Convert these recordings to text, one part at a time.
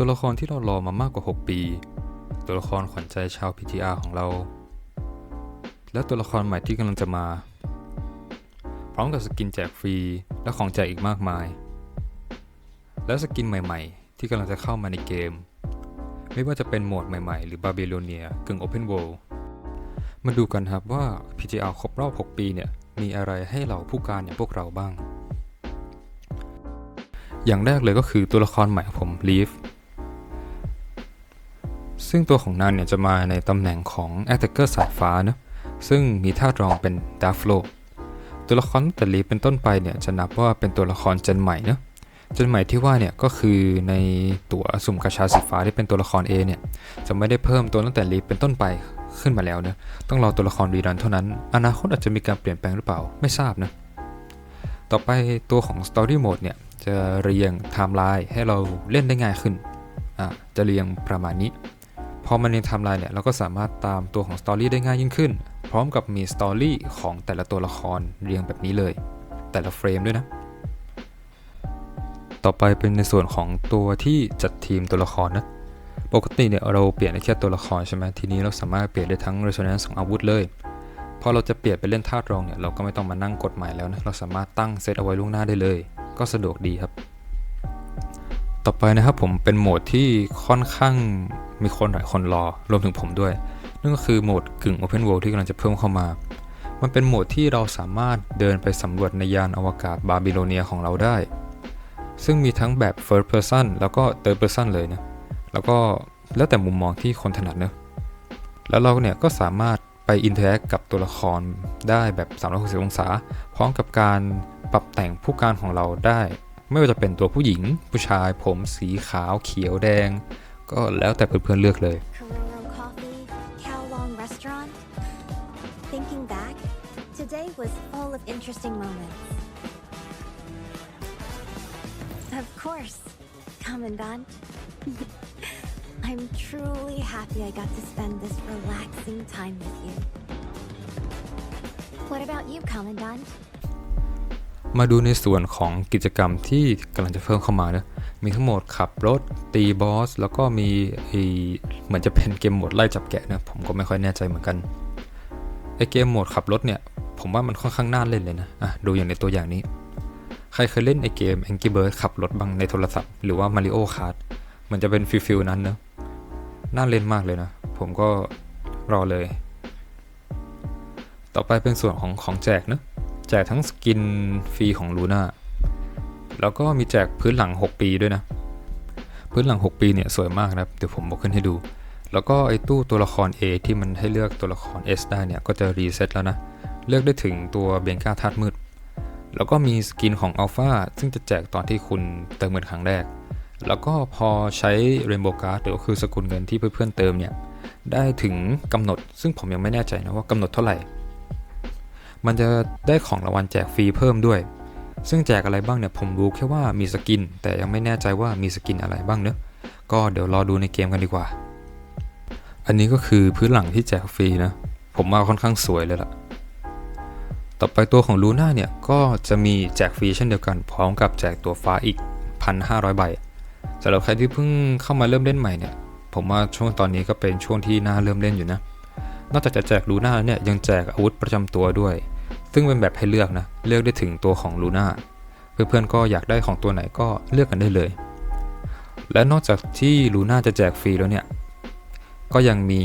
ตัวละครที่เรารอมามากกว่า 6 ปี ตัวละครขวัญใจชาว PTR ของเรา และตัวละครใหม่ที่กำลังจะมา พร้อมกับสกินแจกฟรีและของแจกอีกมากมาย และสกินใหม่ๆ ที่กำลังจะเข้ามาในเกม ไม่ว่าจะเป็นโหมดใหม่ๆ หรือบา b บ l ลเนียกึ่ง Open World มาดูกันครับว่า PTR ครบรอบ 6 ปีเนี่ยมีอะไรให้เราผู้การอย่างพวกเราบ้าง อย่างแรกเลยก็คือตัวละครใหม่ของผม Leaf ซึ่งตัวของนางเนี่ยจะมาในตำแหน่งของ Attacker สายฟ้านะซึ่งมีท่ารองเป็น Dark Flow ตัวละครตั้งแต่ Leaf เป็นต้นไปเนี่ยจะนับว่าเป็นตัวละครเจนใหม่นะเจนใหม่ที่ว่าเนี่ยก็คือในตัวสุ่มกระชาสีฟ้าที่เป็นตัวละคร A เนี่ยจะไม่ได้เพิ่มตัวตั้งแต่ Leaf เป็นต้นไปขึ้นมาแล้วเนะต้องรอตัวละครรีรันเท่านั้น อนาคตอาจจะมีการเปลี่ยนแปลงหรือเปล่าไม่ทราบนะต่อไปตัวของ Story Mode เนี่ยจะเรียงไทม์ไลน์ให้เราเล่นได้ง่ายขึ้นอะจะเรียงประมาณนี้ พอมันเรียงไทม์ไลน์เนี่ยเราก็สามารถตามตัวของสตอรี่ได้ง่ายยิ่งขึ้น พร้อมกับมีสตอรี่ของแต่ละตัวละครเรียงแบบนี้เลย แต่ละเฟรมด้วยนะ ต่อไปเป็นในส่วนของตัวที่จัดทีมตัวละครนะ ปกติเนี่ยเราเปลี่ยนได้แค่ตัวละครใช่ไหมทีนี้เราสามารถเปลี่ยนได้ทั้ง resonance ของอาวุธเลย พอเราจะเปลี่ยนไปเล่นธาตุรองเนี่ยเราก็ไม่ต้องมานั่งกดใหม่แล้วนะ เราสามารถตั้งเซตเอาไว้ล่วงหน้าได้เลย ก็สะดวกดีครับ ต่อไปนะครับผมเป็นโหมดที่ค่อนข้างมีคนหลายคนรอรวมถึงผมด้วย นั่นก็คือโหมดกึ่ง Open World ที่กำลังจะเพิ่มเข้ามา มันเป็นโหมดที่เราสามารถเดินไปสำรวจในยานอวกาศบาบิโลเนียของเราได้ ซึ่งมีทั้งแบบ First Person แล้วก็ Third Person เลยนะ แล้วก็แล้วแต่มุมมองที่คนถนัดเนอะแล้วเราเนี่ยก็สามารถไปอินเทอร์แอคกับตัวละครได้แบบ 360 องศา พร้อมกับการปรับแต่งผู้การของเราได้ ไม่ว่าจะเป็นตัวผู้หญิง ผู้ชายผมสีขาวเขียวแดง ก็แล้วแต่เพื่อนๆเลือกเลย Thinking back, today was full of interesting moments. Of course, Commandant. I'm truly happy I got to spend this relaxing time with you. What about you, Commandant? มาดูในส่วนของกิจกรรมที่กำลังจะเพิ่มเข้ามานะมีทั้งหมดขับรถตีบอส แล้วก็มีเหมือนจะเป็นเกมโหมดไล่จับแกะนะผมก็ไม่ค่อยแน่ใจเหมือนกันไอเกมโหมดขับรถเนี่ย ผมว่ามันค่อนข้างน่าเล่นเลยนะอะดูอย่างในตัวอย่างนี้ ใครเคยเล่นไอเกม Angry Birds ขับรถบ้างในโทรศัพท์หรือว่า Mario Kart มันจะเป็นฟิลฟิลนั้นเนะน่าเล่นมากเลยนะ ผมก็รอเลย ต่อไปเป็นส่วนของของแจกเนะ แจกทั้งสกินฟรีของลูน่าแล้วก็มีแจกพื้นหลัง 6 ปีด้วยนะ พื้นหลัง 6 ปีเนี่ยสวยมากนะครับ เดี๋ยวผมบอกขึ้นให้ดู แล้วก็ไอ้ตู้ตัวละคร A ที่มันให้เลือกตัวละคร S ได้เนี่ยก็จะรีเซ็ตแล้วนะ เลือกได้ถึงตัวเบงก้าธาตุมืด แล้วก็มีสกินของอัลฟาซึ่งจะแจกตอนที่คุณเติมเงินครั้งแรก แล้วก็พอใช้ Rainbow Card หรือก็คือสกุลเงินที่เพื่อนๆเติมเนี่ยได้ถึงกำหนด ซึ่งผมยังไม่แน่ใจนะว่ากำหนดเท่าไหร่ มันจะได้ของรางวัลแจกฟรีเพิ่มด้วย ซึ่งแจกอะไรบ้างเนี่ยผมรู้แค่ว่ามีสกิน แต่ยังไม่แน่ใจว่ามีสกินอะไรบ้างเนอะก็เดี๋ยวรอดูในเกมกันดีกว่า อันนี้ก็คือพื้นหลังที่แจกฟรีนะ ผมว่าค่อนข้างสวยเลยล่ะ ต่อไปตัวของลูน่าเนี่ยก็จะมีแจกฟรีเช่นเดียวกัน พร้อมกับแจกตัวฟ้าอีก 1,500 ใบสำหรับใครที่เพิ่งเข้ามาเริ่มเล่นใหม่เนี่ย ผมว่าช่วงตอนนี้ก็เป็นช่วงที่น่าเริ่มเล่นอยู่นะ นอกจากจะแจกลูน่าแล้วเนี่ยยังแจกอาวุธประจำตัวด้วย ซึ่งเป็นแบบให้เลือกนะ เลือกได้ถึงตัวของลูน่าเพื่อนๆก็อยากได้ของตัวไหนก็เลือกกันได้เลย และนอกจากที่ลูน่าจะแจกฟรีแล้วเนี่ย ก็ยังมี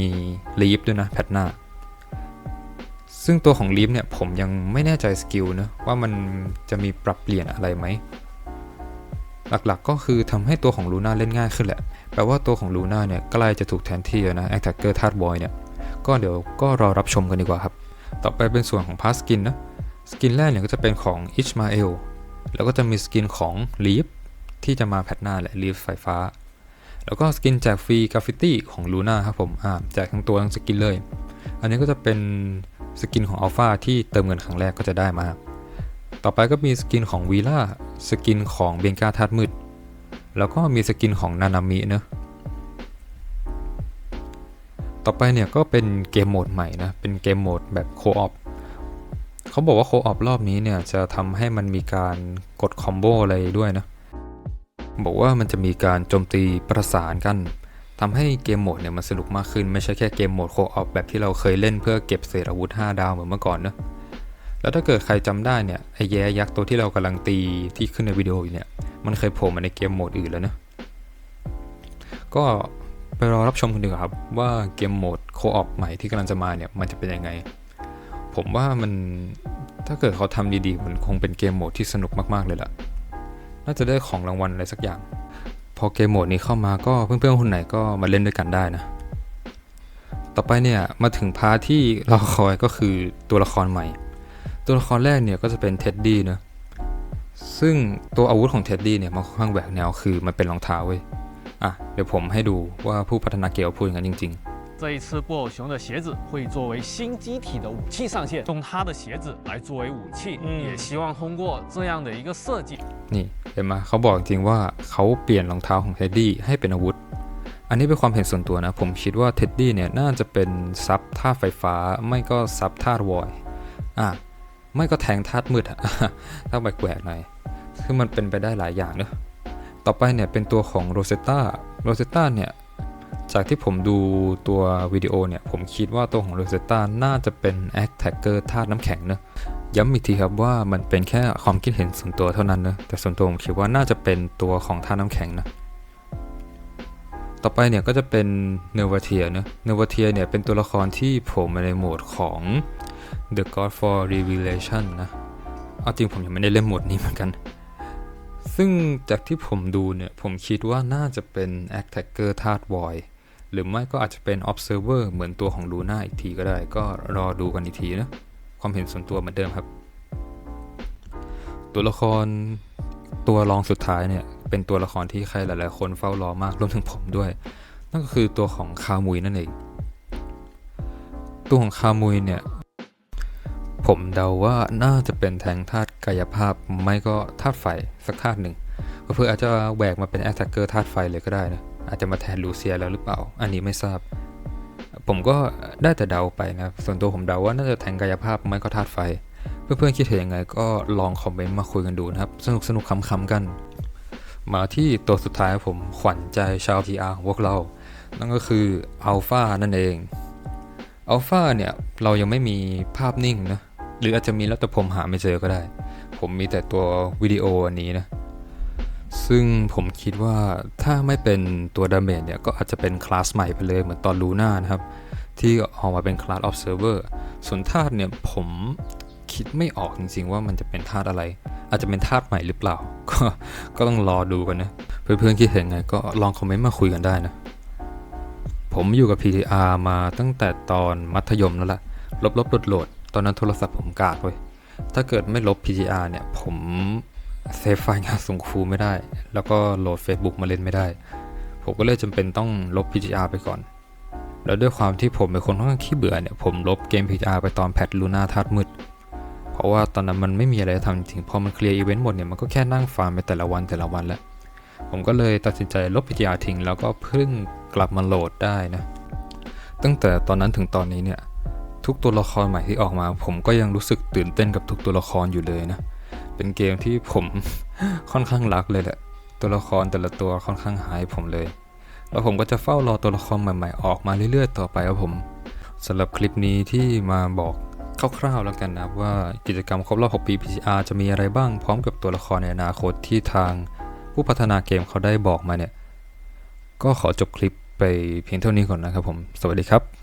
ลีฟด้วยนะแพทหน้า ซึ่งตัวของลีฟเนี่ยผมยังไม่แน่ใจสกิลนะว่ามันจะมีปรับเปลี่ยนอะไรไหม หลักๆก็คือทำให้ตัวของลูน่าเล่นง่ายขึ้นแหละ แปลว่าตัวของลูน่าเนี่ยใกล้จะถูกแทนที่แล้วนะแอคแท็กเกอร์ธาตุบอยเนี่ย ก็เดี๋ยวก็รอรับชมกันดีกว่าครับ ต่อไปเป็นส่วนของพาสกินนะสกินแรกเนี่ยก็จะเป็นของอิชมาเอลแล้วก็จะมีสกินของลีฟที่จะมาแพทหน้าและลีฟไฟฟ้า แล้วก็สกินแจกฟรีกราฟิตี้ของลูน่าครับผมอ่าแจกทั้งตัวทั้งสกินเลย อันนี้ก็จะเป็นสกินของอัลฟาที่เติมเงินครั้งแรกก็จะได้มาต่อไปก็มีสกินของวีล่าสกินของเบงกาธาตุมืด แล้วก็มีสกินของนานามิเนะ ต่อไปเนี่ยก็เป็นเกมโหมดใหม่นะ เป็นเกมโหมดแบบโคออปเขาบอกว่าโคออปรอบนี้เนี่ยจะทำให้มันมีการกดคอมโบอะไรด้วยนะ บอกว่ามันจะมีการโจมตีประสานกันทำให้เกมโหมดเนี่ยมันสนุกมากขึ้น ไม่ใช่แค่เกมโหมดโคออฟแบบที่เราเคยเล่นเพื่อเก็บเศษอาวุธ 5 ดาวเหมือนเมื่อก่อนเนะแล้วถ้าเกิดใครจำได้เนี่ยไอ้แย่ยักษ์ตัวที่เรากำลังตีที่ขึ้นในวิดีโออยู่เนี่ยมันเคยโผล่มาในเกมโหมดอื่นแล้วนะก็ ไปรอรับชมกันดีกว่าครับ ว่าเกมโหมดโคออฟใหม่ที่กำลังจะมาเนี่ย มันจะเป็นยังไง ผมว่ามันถ้าเกิดเขาทำดีๆ มันคงเป็นเกมโหมดที่สนุกมากๆเลยล่ะ น่าจะได้ของรางวัลอะไรสักอย่าง พอเกมโหมดนี้เข้ามาก็เพื่อนๆคนไหนก็มาเล่นด้วยกันได้นะ ต่อไปเนี่ยมาถึงพาร์ทที่เราคอยก็คือตัวละครใหม่ ตัวละครแรกเนี่ยก็จะเป็นเท็ดดี้เนอะซึ่งตัวอาวุธของเท็ดดี้เนี่ยมันค่อนข้างแหวกแนวคือมันเป็นรองเท้าเว้ย อ่ะเดี๋ยวผมให้ดูว่าผู้พัฒนาเกมพูดอย่างนั้นจริง ๆ 这一次布偶熊的鞋子会作为新机体的武器上线，用它的鞋子来作为武器，嗯也希望通过这样的一个设计， นี่เห็นไหมเขาบอกจริงว่าเขาเปลี่ยนรองเท้าของเท็ดดี้ให้เป็นอาวุธ อันนี้เป็นความเห็นส่วนตัวนะ ผมคิดว่าเท็ดดี้เนี่ยน่าจะเป็นซับธาตุไฟฟ้า ไม่ก็ซับธาตุวอยอ่ะไม่ก็แทงธาตุมืดอะ ถ้าแหวกๆหน่อยคือมันเป็นไปได้หลายอย่างเนอะ ต่อไปเนี่ยเป็นตัวของโรเซตตาโรเซตตาเนี่ยจากที่ผมดูตัววิดีโอเนี่ย ผมคิดว่าตัวของโรเซตตาน่าจะเป็นแอคแท็กเกอร์ธาตุน้ำแข็งเนอะย้ำอีกทีครับว่ามันเป็นแค่ความคิดเห็นส่วนตัวเท่านั้นนะแต่ส่วนตัวผมคิดว่าน่าจะเป็นตัวของท่าน้ำแข็งนะต่อไปเนี่ยก็จะเป็นเนวเทียนะเนวเทียเนี่ยเป็นตัวละครที่ผมาในโหมดของ The God for Revelation นะเอาจริงผมยังไม่ได้เล่นโหมดนี้เหมือนกัน ซึ่งจากที่ผมดูเนี่ย ผมคิดว่าน่าจะเป็น Attacker ธาตุ Void หรือไม่ก็อาจจะเป็น Observer เหมือนตัวของลูน่าอีกทีก็ได้ ก็รอดูกันอีกทีนะ ความเห็นส่วนตัวเหมือนเดิมครับ ตัวละครตัวรองสุดท้ายเนี่ย เป็นตัวละครที่ใครหลาย ๆ คนเฝ้ารอมากรวมถึงผมด้วย นั่นก็คือตัวของคามุยนั่นเอง ตัวของคามุยเนี่ย ผมเดาว่าน่าจะเป็นแทงธาตุ กายภาพไม่ก็ธาตุไฟสักธาตุหนึ่งก็เพื่ออาจจะแหวกมาเป็นแอตแทกเกอร์ธาตุไฟเลยก็ได้นะอาจจะมาแทนลูเซียแล้วหรือเปล่า อันนี้ไม่ทราบ ผมก็ได้แต่เดาไปนะ ส่วนตัวผมเดาว่าน่าจะแทงกายภาพไม่ก็ธาตุไฟ เพื่อนๆคิดเห็นยังไงก็ลองคอมเมนต์มาคุยกันดูนะครับ สนุกสนุกคำๆกัน มาที่ตัวสุดท้ายผมขวัญใจชาว PR ของพวกเรา นั่นก็คืออัลฟานั่นเองอัลฟาเนี่ยเรายังไม่มีภาพนิ่งนะ หรืออาจจะมีแล้วแต่ผมหาไม่เจอก็ได้ ผมมีแต่ตัววิดีโออันนี้นะ ซึ่งผมคิดว่าถ้าไม่เป็นตัวดาเมจเนี่ย ก็อาจจะเป็นคลาสใหม่ไปเลยเหมือนตอนลูน่านะครับ ที่ออกมาเป็นคลาส observer ส่วนธาตุเนี่ยผมคิดไม่ออกจริงๆว่ามันจะเป็นธาตุอะไร อาจจะเป็นธาตุใหม่หรือเปล่า ก็ก็ต้องรอดูกันนะ เพื่อนๆคิดเห็นไงก็ลองคอมเมนต์มาคุยกันได้นะ ผมอยู่กับ PTR มาตั้งแต่ตอนมัธยมแล้วล่ะลบๆโหลด ตอนนั้นโทรศัพท์ผมกากเว้ย ถ้าเกิดไม่ลบ PTR เนี่ย ผมเซฟไฟล์งานส่งครูไม่ได้ แล้วก็โหลด Facebook มาเล่นไม่ได้ ผมก็เลยจำเป็นต้องลบ PTR ไปก่อน แล้วด้วยความที่ผมเป็นคนค่อนข้างขี้เบื่อเนี่ย ผมลบเกม PTR ไปตอนแพทลูน่าธาตุมืด เพราะว่าตอนนั้นมันไม่มีอะไรทำจริงๆพอมันเคลียร์อีเวนต์หมดเนี่ย มันก็แค่นั่งฟาร์มไปแต่ละวันแต่ละวันแล้ว ผมก็เลยตัดสินใจลบ PTR ทิ้งแล้วก็เพิ่งกลับมาโหลดได้นะ ตั้งแต่ตอนนั้นถึงตอนนี้เนี่ย ทุกตัวละครใหม่ที่ออกมา ผมก็ยังรู้สึกตื่นเต้นกับทุกตัวละครอยู่เลยนะ เป็นเกมที่ผมค่อนข้างรักเลยแหละ ตัวละครแต่ละตัวค่อนข้างหายผมเลย แล้วผมก็จะเฝ้ารอตัวละครใหม่ๆ ออกมาเรื่อยๆ ต่อไปครับผมสำหรับคลิปนี้ที่มาบอกคร่าวๆแล้วกันนะว่ากิจกรรมครบรอบ 6 ปี PCR จะมีอะไรบ้างพร้อมกับตัวละครในอนาคตที่ทางผู้พัฒนาเกมเขาได้บอกมาเนี่ย ก็ขอจบคลิปไปเพียงเท่านี้ก่อนนะครับผม สวัสดีครับ